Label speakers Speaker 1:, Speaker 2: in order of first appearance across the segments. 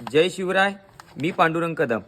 Speaker 1: जय शिवराय मी पांडुरंग कदम.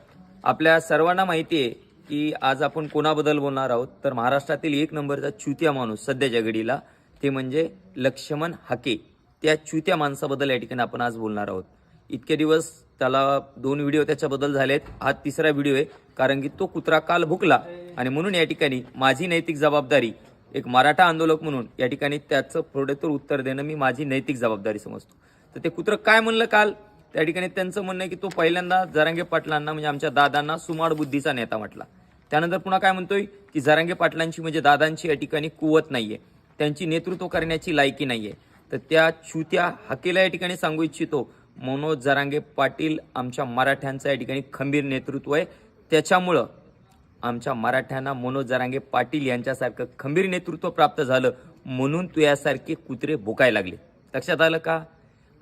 Speaker 1: आपल्या सर्वांना माहिती आहे की आज आपण कोणाबद्दल बोलणार आहोत? तर महाराष्ट्रातील एक नंबरचा चुत्या माणूस सध्याच्या घडीला ते म्हणजे लक्ष्मण हाके. त्या चुत्या माणसाबद्दल या ठिकाणी आपण आज बोलणार आहोत. इतके दिवस त्याला दोन व्हिडिओ त्याच्याबद्दल झालेत. हा तिसरा व्हिडिओ आहे कारण की तो कुत्रा काल भुकला. आणि म्हणून या ठिकाणी माझी नैतिक जबाबदारी एक मराठा आंदोलक म्हणून या ठिकाणी त्याचं प्रोडेक्टर उत्तर देणं मी माझी नैतिक जबाबदारी समजतो. तर ते कुत्रं काय म्हणलं काल? त्या ठिकाणी त्यांचं म्हणणं आहे की तो पहिल्यांदा जरांगे पाटलांना म्हणजे आमच्या दादांना सुमाड बुद्धीचा नेता म्हटला. त्यानंतर पुन्हा काय म्हणतोय की जरांगे पाटलांची म्हणजे दादांची या ठिकाणी कुवत नाहीये. त्यांची नेतृत्व करण्याची लायकी नाहीये. तर त्या छुत्या हकेला या ठिकाणी सांगू इच्छितो. मनोज जरांगे पाटील आमच्या मराठ्यांचं या ठिकाणी खंबीर नेतृत्व आहे. त्याच्यामुळं आमच्या मराठ्यांना मनोज जरांगे पाटील यांच्यासारखं खंबीर नेतृत्व प्राप्त झालं म्हणून तू यासारखे कुत्रे भुकायला लागले. लक्षात आलं का?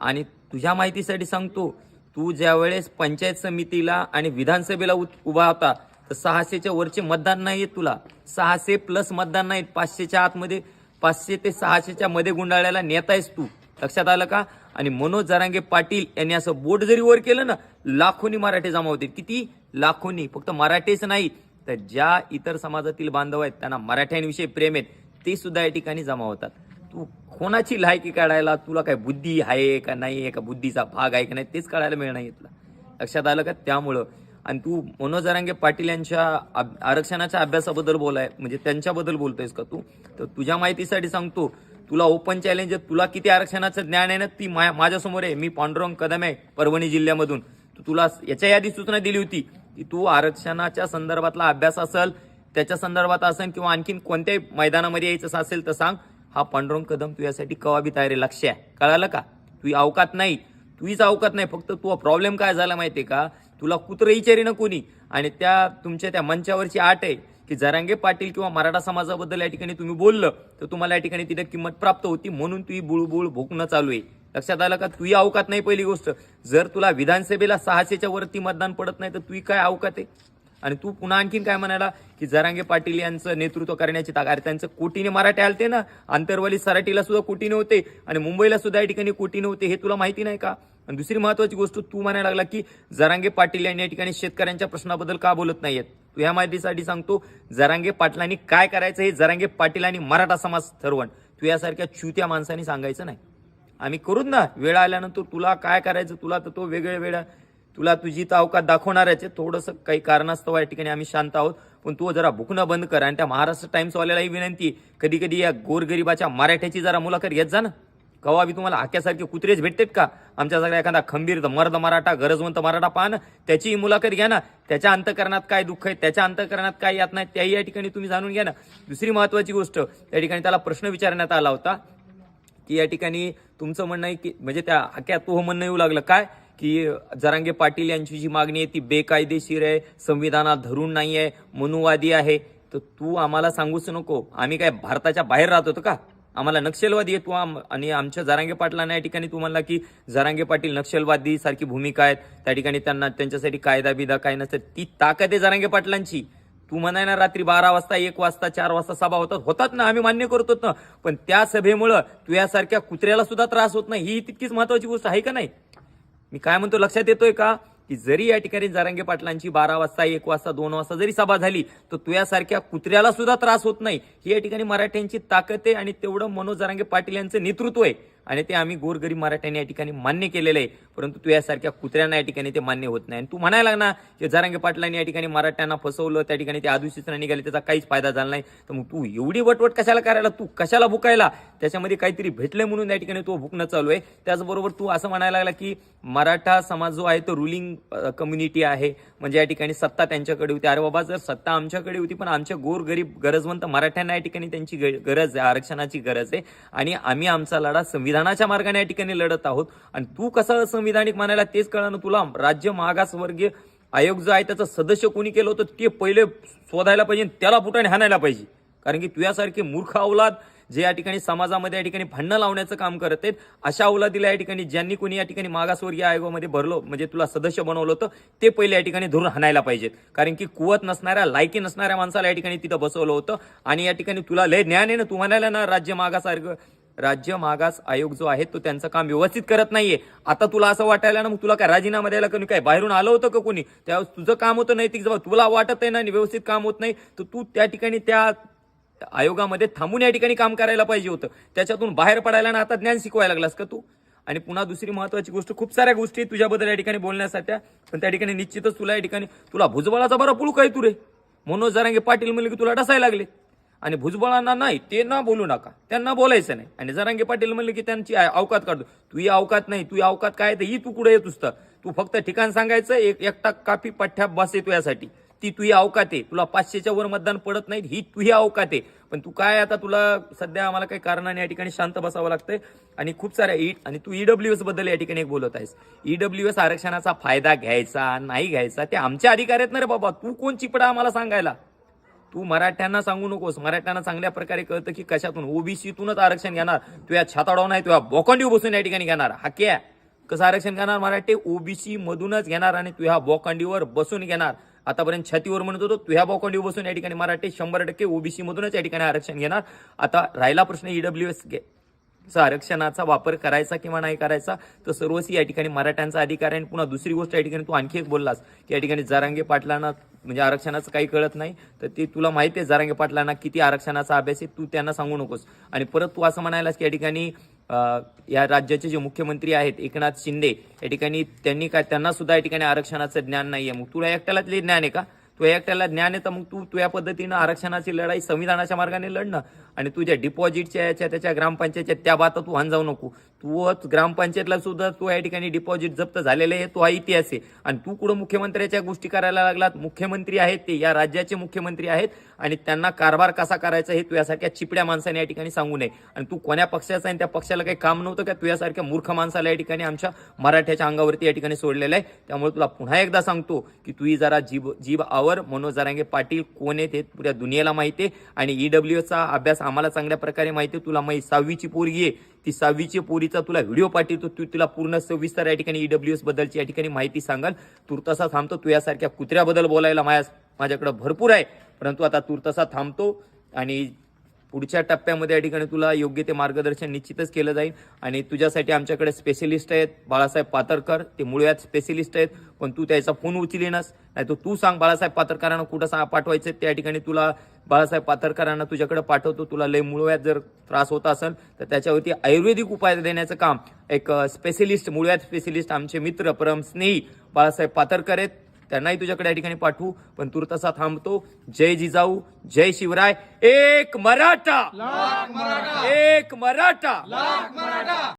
Speaker 1: आणि तुझ्या माहितीसाठी सांगतो तू ज्यावेळेस पंचायत समितीला आणि विधानसभेला उभा होता तर सहाशेच्या वरचे मतदान नाही आहेत तुला. सहाशे प्लस मतदान नाहीत पाचशेच्या आतमध्ये पाचशे ते सहाशेच्या मध्ये गुंडाळ्याला नेता आहेस तू. लक्षात आलं का? आणि मनोज जरांगे पाटील यांनी असं बोट जरी वर केलं ना लाखोनी मराठे जमा होतील किती? लाखोनी. फक्त मराठेच नाही. तर ज्या इतर समाजातील बांधव आहेत त्यांना मराठ्यांविषयी प्रेम आहेत ते सुद्धा या ठिकाणी जमा होतात. तू कोणाची लायकी काढायला तुला काय बुद्धी आहे का नाही आहे का? बुद्धीचा भाग आहे का नाही तेच काढायला मिळणार इथला तुला लक्षात आलं का? त्यामुळं. आणि तू मनोज जरांगे पाटील यांच्या आरक्षणाच्या अभ्यासाबद्दल बोलाय म्हणजे त्यांच्याबद्दल बोलतोयस का तू? तर तुझ्या माहितीसाठी सांगतो तुला ओपन चॅलेंज तुला किती आरक्षणाचं ज्ञान आहे ना ती मा- माझ्यासमोर आहे. मी पांडुरंग कदम आहे परभणी जिल्ह्यामधून. तू तुला याच्या यादी सूचना दिली होती की तू आरक्षणाच्या संदर्भातला अभ्यास असेल त्याच्या संदर्भात असेल किंवा आणखीन कोणत्याही मैदानामध्ये यायचं असेल तर सांग. हा पांडुरंग कदम तुझ्यासाठी यासाठी कवा बी तयारी लक्ष आहे कळालं का? तू अवकात नाही. तुझीच अवकात नाही. फक्त तुझा प्रॉब्लेम काय झाला माहिती आहे का? तुला कुत्र विचारी ना कोणी? आणि त्या तुमच्या त्या मंचावरची आट आहे की जरांगे पाटील किंवा मराठा समाजाबद्दल या ठिकाणी तुम्ही बोललं तर तुम्हाला या ठिकाणी तिथे किंमत प्राप्त होती म्हणून तुझी बुळबुळ भोकणं चालू आहे. लक्षात आलं का? तुही अवकात नाही पहिली गोष्ट. जर तुला विधानसभेला सहाशेच्या वरती मतदान पडत नाही तर तुही काय अवकात आहे? आणि तू पुन्हा आणखीन काय म्हणाला की जरांगे पाटील यांचं नेतृत्व करण्याची ताकद त्यांचं कोटीने मराठे आलते ना. आंतरवाली सराटीला सुद्धा कोटीने होते आणि मुंबईला सुद्धा या ठिकाणी कोटीने होते हे तुला माहिती नाही का? आणि दुसरी महत्वाची गोष्ट तू म्हणायला लागला की जरांगे पाटील यांनी या ठिकाणी शेतकऱ्यांच्या प्रश्नाबद्दल का बोलत नाहीयेत? तू ह्या माहितीसाठी सांगतो जरांगे पाटलांनी काय करायचं हे जरांगे पाटील आणि मराठा समाज ठरवण. तू यासारख्या चुत्या माणसांनी सांगायचं नाही. आम्ही करूच ना. वेळ आल्यानंतर तुला काय करायचं तुला तर तो वेगळे वेळा तुला तुझी तर अवकात दाखवणारच आहे. थोडंसं काही कारणास्तव या ठिकाणी आम्ही शांत आहोत. पण तू जरा भुकणं बंद कर आणि त्या महाराष्ट्र टाइम्सवाल्यालाही विनंती कधी कधी या गोरगरिबाच्या मराठ्याची जरा मुलाखत घेत जा ना. कवा बी तुम्हाला हाक्यासारखे कुत्रेच भेटतात का? आमच्या सगळ्या एखादा खंबीर मर्द मराठा गरजवंत मराठा पाहा ना. त्याचीही मुलाखत घ्या ना. त्याच्या अंतकरणात काय दुःख आहे? त्याच्या अंतकरणात काय यात नाही त्याही या ठिकाणी तुम्ही जाणून घ्या ना. दुसरी महत्वाची गोष्ट या ठिकाणी त्याला प्रश्न विचारण्यात आला होता की या ठिकाणी तुमचं म्हणणं आहे की म्हणजे त्या हाक्यात तो म्हणणं येऊ लागलं. काय? की जरांगे पाटील यांची जी मागणी आहे ती बेकायदेशीर आहे संविधानात धरून नाही आहे मनुवादी आहे. तर तू आम्हाला सांगूच नको. आम्ही काय भारताच्या बाहेर राहत होतो का? आम्हाला नक्षलवादी आहे तू. आम- आणि आमच्या जरांगे पाटलांना या ठिकाणी तू म्हणला की जरांगे पाटील नक्षलवादी सारखी भूमिका आहेत. त्या ठिकाणी त्यांना त्यांच्यासाठी कायदा बिदा काय नसतं. ती ताकद आहे जरांगे पाटलांची. तू म्हणाय ना रात्री बारा वाजता एक वाजता चार वाजता सभा होतात. होतात ना आम्ही मान्य करतो ना. पण त्या सभेमुळं तू यासारख्या कुत्र्याला सुद्धा त्रास होत नाही. ही तितकीच महत्वाची गोष्ट आहे का नाही? मी काय म्हणतो लक्षात येतोय का? की जरी या ठिकाणी जारंगे पाटलांची बारा वाजता एक वाजता दोन वाजता जरी सभा झाली तर तुयासारख्या कुत्र्याला सुद्धा त्रास होत नाही. ही या ठिकाणी मराठ्यांची ताकद आहे आणि तेवढं मनोज जारांगे पाटील यांचं नेतृत्व आहे. आणि ते आम्ही गोरगरीब मराठ्यांनी या ठिकाणी मान्य केलेलं आहे. परंतु तू यासारख्या कुत्र्यांना या ठिकाणी ते मान्य होत नाही. आणि तू म्हणायला लागना की जारांगे पाटलांनी या ठिकाणी मराठ्यांना फसवलं त्या ठिकाणी ते आदूसूचना निघाले त्याचा काहीच फायदा झाला नाही. तर मग तू एवढी वटवट कशाला करायला? तू कशाला भुकायला? त्याच्यामध्ये काहीतरी भेटलंय म्हणून या ठिकाणी तो भुकणं चालू आहे. त्याचबरोबर तू असं म्हणायला लागला की मराठा समाज जो आहे तो रुलिंग कम्युनिटी आहे. म्हणजे या ठिकाणी सत्ता त्यांच्याकडे होती. अरे बाबा जर सत्ता आमच्याकडे होती पण आमच्या गोरगरीब गरजवंत मराठ्यांना या ठिकाणी त्यांची ग- गरज आहे आरक्षणाची गरज आहे. आणि आम्ही आमचा लढा संविधान संविधानाच्या मार्गाने या ठिकाणी लढत आहोत. आणि तू कसं संविधानिक म्हणायला तेच कळलं तुला? राज्य मागासवर्गीय आयोग जो आहे त्याचं सदस्य कोणी केलं होतं ते पहिले शोधायला पाहिजे त्याला फुटाने हाणायला पाहिजे. कारण की तुझ्यासारखे मूर्ख अवलाद जे या ठिकाणी समाजामध्ये या ठिकाणी भांडणं लावण्याचं काम करत आहेत अशा अवलादीला या ठिकाणी ज्यांनी कोणी या ठिकाणी मागासवर्गीय आयोगामध्ये भरलो म्हणजे तुला सदस्य बनवलं होतं ते पहिले या ठिकाणी धरून हाणायला पाहिजेत. कारण की कुवत नसणाऱ्या लायकी नसणाऱ्या माणसाला या ठिकाणी तिथं बसवलं होतं. आणि या ठिकाणी तुला लय ज्ञान आहे ना? तू म्हणायला ना राज्य मागासारखं राज्य मागास आयोग जो आहे तो त्यांचं काम व्यवस्थित करत नाहीये. आता तुला असं वाटायला ना मग तुला काय राजीनामा द्यायला कोणी काय बाहेरून आलं होतं का कोणी? त्यावेळेस तुझं काम होतं नैतिक जबाब. तुला वाटत आहे ना आणि व्यवस्थित काम होत नाही तर तू त्या ठिकाणी त्या आयोगामध्ये थांबून या ठिकाणी काम करायला पाहिजे होतं. त्याच्यातून बाहेर पडायला ना आता ज्ञान शिकवायला लागलास का तू? आणि पुन्हा दुसरी महत्वाची गोष्ट खूप साऱ्या गोष्टी आहेत तुझ्याबद्दल या ठिकाणी बोलण्यासाठी पण त्या ठिकाणी निश्चितच तुला या ठिकाणी तुला भुजबळाचा बरा पुळू काय तू रे. मनोज जरांगे पाटील म्हणले की तुला डसायला लागले. आणि भुजबळांना नाही ते ना बोलू नका. त्यांना बोलायचं नाही. आणि जरांगे पाटील म्हणले की त्यांची अवकात काढतो तू ही अवकात नाही तू अवकात काय तर ही तू कुठे येत तर तू फक्त ठिकाण सांगायचं एक एकटा काफी पठ्ठ्या बस येतो यासाठी. ती तुही अवकात आहे. तुला पाचशेच्या वर मतदान पडत नाही ही तुही अवकात आहे. पण तू काय आता तुला सध्या आम्हाला काही कारणाने या ठिकाणी शांत बसावं लागतंय. आणि खूप साऱ्या ई आणि तू ईडब्ल्यू एसबद्दल या ठिकाणी एक बोलत आहेस. ईडब्ल्यू एस आरक्षणाचा फायदा घ्यायचा नाही घ्यायचा ते आमच्या अधिकार आहेत ना रे बाबा. तू कोण चिपडा आम्हाला सांगायला? तू मराठ्यांना सांगू नकोस. मराठ्यांना चांगल्या प्रकारे कळतं की कशातून? ओबीसीतूनच आरक्षण घेणार. तुझ्या छाताडाव नाही तुझ्या बोकांडीव बसून या ठिकाणी घेणार. हाक्या कसं आरक्षण घेणार मराठी? ओबीसी मधूनच घेणार आणि तुझ्या बोकांडीवर बसून घेणार. आतापर्यंत छातीवर म्हणत होतो तुझ्या बोकांडीवर बसून या ठिकाणी मराठी शंभर टक्के ओबीसी मधूनच या ठिकाणी आरक्षण घेणार. आता राहिला प्रश्न ईडब्ल्यू एस चा आरक्षणाचा वापर करायचा किंवा नाही करायचा तर सर्वस्वी या ठिकाणी मराठ्यांचा अधिकार आहे. आणि पुन्हा दुसरी गोष्ट या ठिकाणी तू आणखी एक बोललास की या ठिकाणी जारांगे पाटलांना म्हणजे आरक्षणाचं काही कळत नाही. तर ते तुला माहिती आहे जारांगे पाटलांना किती आरक्षणाचा अभ्यास आहे तू त्यांना सांगू नकोस. आणि परत तू असं म्हणायलास की या ठिकाणी या राज्याचे जे मुख्यमंत्री आहेत एकनाथ शिंदे या ठिकाणी त्यांनी काय त्यांना सुद्धा या ठिकाणी आरक्षणाचं ज्ञान नाहीये. मग तुला एकट्यालाच ज्ञान आहे का? तू एकट्याला ज्ञान आहे तर मग तू तुझ्या पद्धतीनं आरक्षणाची लढाई संविधानाच्या मार्गाने लढणं. आणि तुझ्या डिपॉझिटच्या याच्या त्याच्या ग्रामपंचायतच्या त्या बाता तू हान जाऊ नको. तूच ग्रामपंचायतला सुद्धा तो या ठिकाणी डिपॉझिट जप्त झालेले आहे तो हा इतिहास आहे. आणि तू कुठं मुख्यमंत्र्याच्या गोष्टी करायला लागलात? मुख्यमंत्री आहेत ते या राज्याचे मुख्यमंत्री आहेत आणि त्यांना कारभार कसा करायचा हे तुझ्यासारख्या चिपड्या माणसाने या ठिकाणी सांगू नये. आणि तू कोण्या पक्षाचा आहे त्या पक्षाला काही काम नव्हतं का? तुझ्यासारख्या मूर्ख माणसाला या ठिकाणी आमच्या मराठ्याच्या अंगावरती या ठिकाणी सोडलेलं आहे. त्यामुळे तुला पुन्हा एकदा सांगतो की तुही जरा जीभ जीभ आवर. मनोज जरांगे पाटील कोण आहेत हे पुऱ्या दुनियेला माहिती आहे. आणि ईडब्ल्यू चा अभ्यास आम्हाला चांगल्या प्रकारे माहिती आहे. तुला माहिती सहावीची पोरगी आहे. ती सहावीची पोरीचा तुला व्हिडिओ पाठवतो तू तुला पूर्ण सविस्तर या ठिकाणी ईडब्ल्यू एस बद्दलची या ठिकाणी माहिती सांगाल. तुर्तसा थांबतो तू यासारख्या कुत्र्याबद्दल बोलायला माझ्या माझ्याकडे भरपूर आहे. परंतु आता तुर्तसा थांबतो आणि पुढच्या टप्प्यामध्ये या ठिकाणी तुला योग्य ते मार्गदर्शन निश्चितच केलं जाईल. आणि तुझ्यासाठी आमच्याकडे स्पेशलिस्ट आहेत. बाळासाहेब पातरकर ते मुळव्यात स्पेशलिस्ट आहेत. पण तू त्याचा फोन उचलेनस नाही तर तू सांग बाळासाहेब पातरकरांना कुठं सांग पाठवायचं त्या ठिकाणी तुला बाळासाहेब पातरकरांना तुझ्याकडे पाठवतो. तुला लय मुळव्यात जर त्रास होत असेल तर त्याच्यावरती आयुर्वेदिक उपाय देण्याचं काम एक स्पेशलिस्ट मुळव्यात स्पेशलिस्ट आमचे मित्र परम स्नेही बाळासाहेब पातरकर आहेत. त्यांनाही तुझ्याकडे या ठिकाणी पाठवू. पण तुर्तसा थांबतो. जय जिजाऊ जय शिवराय. एक मराठा! एक मराठा!